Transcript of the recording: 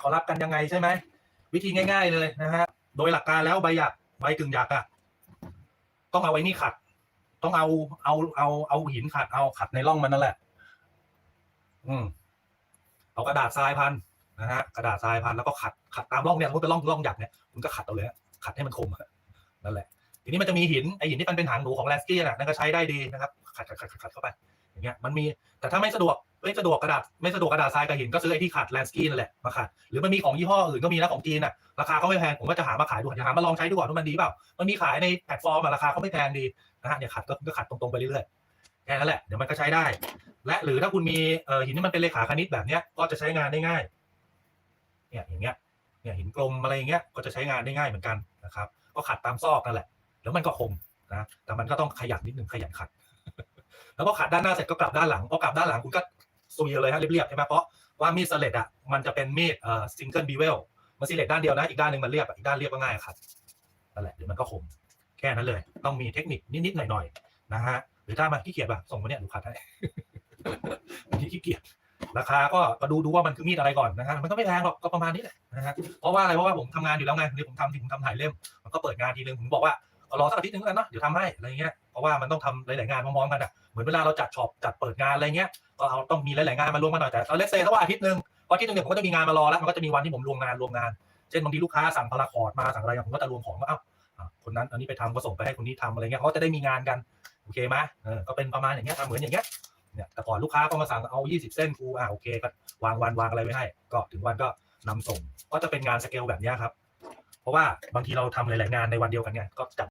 เขารับกันยังไงใช่ไหมวิธีง่าย ๆเลยนะฮะโดยหลักการแล้วใบหยักใบกึ่งหยักอะต้องเอาไว้นี่ขัด ต้องเอาเอาเอาเอาหินขัดเอาขัดในร่องมันนั่นแหละ อืมเอากระดาษทรายพันนะฮะกระดาษทรายพันแล้วก็ขัดขัดตามร่องเนี่ยสมมติเป็นร่องร่องหยักเนี่ยคุณก็ขัดเอาเลยขัดให้มันคมนั่นแหละ ทีนี้มันจะมีหินไอหินที่มันเป็นหางหนูของแลสกี้น่ะนั่นก็ใช้ได้ดีนะครับ ขัดขัดขัดขัดเข้าไป อย่างเงี้ยมันมีแต่ถ้าไม่สะดวก ไม่สะดวกกระดาษไม่สะดวกกระดาษทรายกับหินก็ซื้อไอ้ที่ขัดแลนสกี้นั่นแหละมาขัดหรือมันมีของยี่ห้ออื่นก็มีนะของจีนอะราคาก็ไม่แพงผมก็จะหามาขายดูจะหามาลองใช้ดูก่อนว่ามันดีเปล่ามันมีขายในแพลตฟอร์มอะราคาก็ไม่แพงดีนะฮะเนี่ยขัดก็ก็ขัดตรงๆไปเรื่อยๆแค่นั้นแหละเดี๋ยวมันก็ใช้ได้ และหรือถ้าคุณมีเอ่อหินที่มันเป็นเลขาคณิตแบบเนี้ยก็จะใช้งานได้ง่ายเนี่ยอย่างเงี้ยเนี่ยหินกลมอะไรอย่างเงี้ยก็จะใช้งานได้ง่ายเหมือนกันนะครับ ก็ขัดตามซอกนั่นแหละแล้วมันก็คมนะแต่มันก็ต้องขยันนิดหนึ่งขยันขัด แล้วพอขัดด้านหน้าเสร็จก็กลับด้านหลังพอกลับด้านหลังคุณก็ ซุยเลยฮะเรียบๆใช่ไหมเพราะว่ามีดสเลดอะมันจะเป็นมีดเอ่อซิงเกิลบีเวลมันสเลดด้านเดียวนะอีกด้านหนึ่งมันเรียบอีกด้านเรียบก็ง่ายครับนั่นแหละเดี๋ยวมันก็คมแค่นั้นเลย ต้องมีเทคนิคนิดๆหน่อยๆนะฮะหรือถ้ามาขี้เกียจแบบส่งมาเนี่ยดูขัดให้บางทีขี้เกียจราคาก็ก็ดูดูว่ามันคือมีดอะไรก่อนนะฮะมันก็ไม่แพงหรอกก็ประมาณนี้แหละนะฮะเพราะว่าอะไรเพราะว่าผมทำงานอยู่แล้วไงนี่ผมทำที่ผมทำถ่ายเล่มมันก็เปิดงานทีนึงผมบอกว่า รอสักอาทิตย์หนึงแล้วกันเนาะเดี๋ยวทำให้อะไรเงี้ยเพราะว่ามันต้องทำหลายๆงานพร้อมๆกันอะเหมือนเวลาเราจัดช็อปจัดเปิดงานอะไรเงี้ยก็เอาต้องมีหลายๆงานมารวมกันหน่อยแต่เอาเลสเซ่ถ้าว่าอาทิตย์หนึ่งพออาทิตย์หนึ่งเนี่ยผมก็จะมีงานมารอแล้วมันก็จะมีวันที่ผมรวมงานรวมงาน เช่นบางทีลูกค้าสั่งพาราคอร์ดมาสั่งอะไรผมก็จะรวมของว่าเอ้าอะคนนั้นอันนี้ไปทำก็ส่งไปให้คนนี้ทำอะไรเงี้ยเขาก็จะได้มีงานกันโอเคไหมเออก็เป็นประมาณอย่างเงี้ยทำเหมือนอย่างเงี้ยเนี่ยแต่ก่อนลูกค้าก็มาสั่งเอา 20 เส้นครูอ่าโอเคก็วางวันวางอะไรไว้ให้ ก็ถึงวันก็นำส่ง ก็จะเป็นงานสเกลแบบนี้ครับ เพราะว่าบางทีเราทำหลาย ๆ งานในวันเดียวกันไงก็จัด